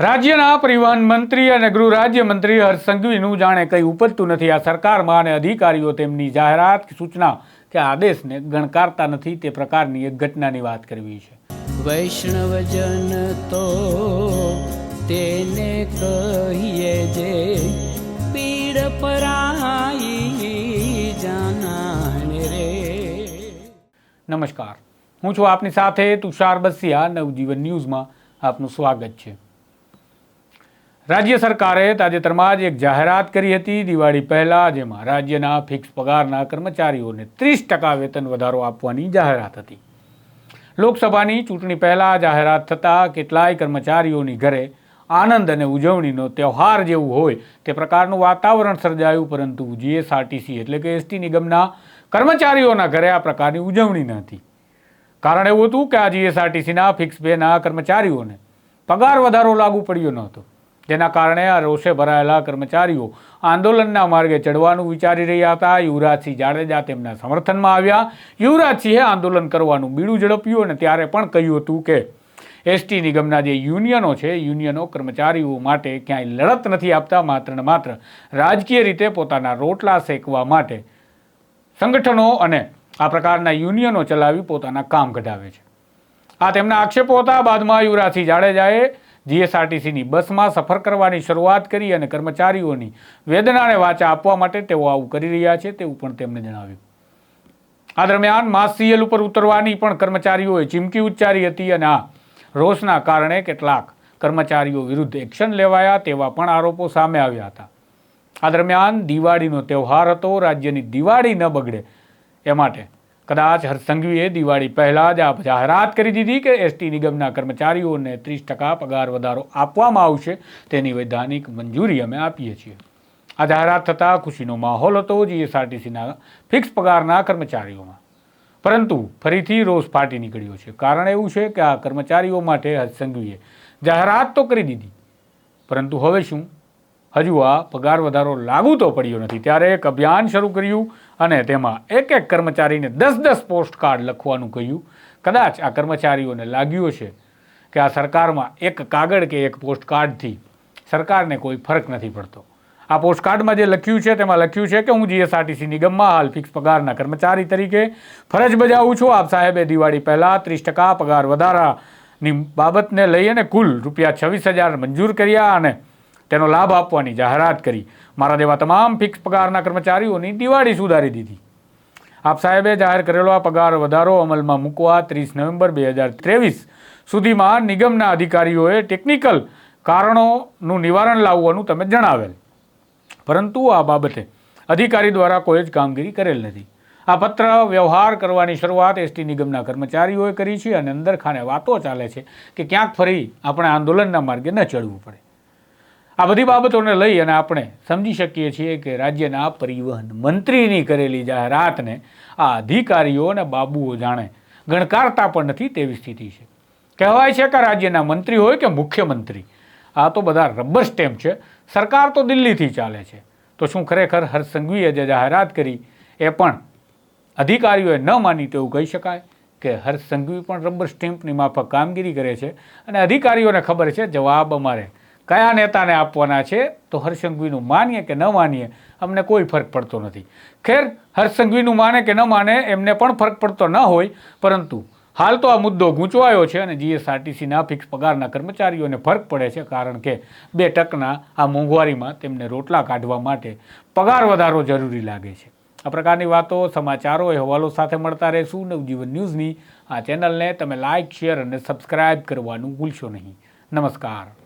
રાજ્યના પરિવહન મંત્રી અને ગૃહ રાજ્યમંત્રી હર્ષ સંઘવીનું જાણે કંઈ ઉપજતું નથી. આ સરકારમાં અને અધિકારીઓ તેમની જાહેરાત કે સૂચના કે આદેશને ગણકારતા નથી તે પ્રકારની એક ઘટનાની વાત કરવી છે. વૈષ્ણવજન તો તેને કહીએ જે પીડ પરાઈ જાનાને રે. નમસ્કાર. હું છું આપની સાથે તુષાર બસિયા. નવજીવન ન્યૂઝમાં આપનું સ્વાગત છે. રાજ્ય સરકારે તાજેતરમાં જ એક જાહેરાત કરી હતી. દિવાળી પહેલાં જેમાં રાજ્યના ફિક્સ પગારના કર્મચારીઓને ત્રીસ ટકા વેતન વધારો આપવાની જાહેરાત હતી. લોકસભાની ચૂંટણી પહેલાં જાહેરાત થતાં કેટલાય કર્મચારીઓની ઘરે આનંદ અને ઉજવણીનો તહેવાર જેવું હોય તે પ્રકારનું વાતાવરણ સર્જાયું, પરંતુ જીએસઆરટીસી એટલે કે એસટી નિગમના કર્મચારીઓના ઘરે આ પ્રકારની ઉજવણી ન હતી. કારણ એવું હતું કે આ જીએસઆરટીસીના ફિક્સ બેના કર્મચારીઓને પગાર વધારો લાગુ પડ્યો ન હતો જેના કારણે આ રોષે ભરાયેલા કર્મચારીઓ આંદોલનના માર્ગે ચડવાનું વિચારી રહ્યા હતા. યુવરાજસિંહ જાડેજા તેમના સમર્થનમાં આવ્યા. યુવરાજસિંહે આંદોલન કરવાનું બીડું ઝડપ્યું અને ત્યારે પણ કહ્યું હતું કે એસટી નિગમના જે યુનિયનો છે, યુનિયનો કર્મચારીઓ માટે ક્યાંય લડત નથી આપતા, માત્ર ને માત્ર રાજકીય રીતે પોતાના રોટલા શેકવા માટે સંગઠનો અને આ પ્રકારના યુનિયનો ચલાવી પોતાના કામ કઢાવે છે. આ તેમના આક્ષેપો હતા. બાદમાં યુવરાજસિંહ જાડેજાએ જીએસઆરટીસીની બસમાં સફર કરવાની શરૂઆત કરી અને કર્મચારીઓની વેદનાને વાચા આપવા માટે તેઓ આવું કરી રહ્યા છે તેવું પણ તેમણે જણાવ્યું. આ દરમિયાન માસ સીએલ ઉપર ઉતરવાની પણ કર્મચારીઓએ ચીમકી ઉચ્ચારી હતી અને આ રોષના કારણે કેટલાક કર્મચારીઓ વિરુદ્ધ એક્શન લેવાયા તેવા પણ આરોપો સામે આવ્યા હતા. આ દરમિયાન દિવાળીનો તહેવાર હતો, રાજ્યની દિવાળી ન બગડે એ માટે કદાચ હરસંઘવીએ દિવાળી પહેલાં જ આ જાહેરાત કરી દીધી કે એસટી નિગમના કર્મચારીઓને ત્રીસ ટકા પગાર વધારો આપવામાં આવશે, તેની વૈધાનિક મંજૂરી અમે આપીએ છીએ. આ જાહેરાત થતાં ખુશીનો માહોલ હતો જીએસઆરટીસીના ફિક્સ પગારના કર્મચારીઓમાં. પરંતુ ફરીથી રોષ ફાટી નીકળ્યો છે. કારણ એવું છે કે આ કર્મચારીઓ માટે હર્ષ જાહેરાત તો કરી દીધી. પરંતુ હવે શું? હજુ આ પગાર વધારો લાગુ તો પડ્યો નથી. ત્યારે એક અભિયાન શરૂ કર્યું. અને તેમાં એક એક કર્મચારીને દસ દસ પોસ્ટ કાર્ડ લખવાનું કહ્યું. કદાચ આ કર્મચારીઓને લાગ્યું છે કે આ સરકારમાં એક કાગળ કે એક પોસ્ટ કાર્ડથી સરકારને કોઈ ફરક નથી પડતો. આ પોસ્ટકાર્ડમાં જે લખ્યું છે તેમાં લખ્યું છે કે હું જીએસઆરટીસી નિગમમાં હાલ ફિક્સ પગારના કર્મચારી તરીકે ફરજ બજાવું છું. આપ સાહેબે દિવાળી પહેલાં ત્રીસ ટકા પગાર વધારાની બાબતને લઈ અને કુલ રૂપિયા છવ્વીસ હજાર મંજૂર કર્યા અને તેનો લાભ આપવાની જાહેરાત કરી. મારા જેવા તમામ ફિક્સ પગારના કર્મચારીઓની દિવાળી સુધારી દીધી. આપ સાહેબે જાહેર કરેલો આ પગાર વધારો અમલમાં મૂકવા ત્રીસ નવેમ્બર બે હજાર ત્રેવીસ સુધીમાં નિગમના અધિકારીઓએ ટેકનિકલ કારણોનું નિવારણ લાવવાનું તમે જણાવેલ. પરંતુ આ બાબતે અધિકારી દ્વારા કોઈ જ કામગીરી કરેલ નથી. આ પત્ર વ્યવહાર કરવાની શરૂઆત એસટી નિગમના કર્મચારીઓએ કરી છે અને અંદર ખાને વાતો ચાલે છે કે ક્યાંક ફરી આપણે આંદોલનના માર્ગે ન ચડવું પડે. આ બધી બાબતોને લઈ અને આપણે સમજી શકીએ છીએ કે રાજ્યના પરિવહન મંત્રીની કરેલી જાહેરાતને આ અધિકારીઓ અને બાબુઓ જાણે ગણકારતા પણ નથી તેવી સ્થિતિ છે. કહેવાય છે કે રાજ્યના મંત્રી હોય કે મુખ્યમંત્રી, આ તો બધા રબર સ્ટેમ્પ છે. સરકાર તો દિલ્હીથી ચાલે છે. તો શું ખરેખર હર્ષસંઘવીએ જે જાહેરાત કરી એ પણ અધિકારીઓએ ન માની તેવું કહી શકાય? કે હર્ષ પણ રબર સ્ટેમ્પની માફક કામગીરી કરે છે? અને અધિકારીઓને ખબર છે, જવાબ અમારે કયા નેતાને આપવાના છે તો હર્ષંઘવીનું માનીએ કે ન માનીએ, અમને કોઈ ફરક પડતો નથી. ખેર હર્ષંઘવીનું માને કે ન માને, એમને પણ ફરક પડતો ન હોય, પરંતુ હાલ તો આ મુદ્દો ગૂંચવાયો છે અને જીએસઆરટીસીના ફિક્સ પગારના કર્મચારીઓને ફરક પડે છે કારણ કે બે ટકના આ મોંઘવારીમાં તેમને રોટલા કાઢવા માટે પગાર વધારો જરૂરી લાગે છે. આ પ્રકારની વાતો સમાચારો અહેવાલો સાથે મળતા રહેશું. નવજીવન ન્યૂઝની આ ચેનલને તમે લાઇક શેર અને સબસ્ક્રાઇબ કરવાનું ભૂલશો નહીં. નમસ્કાર.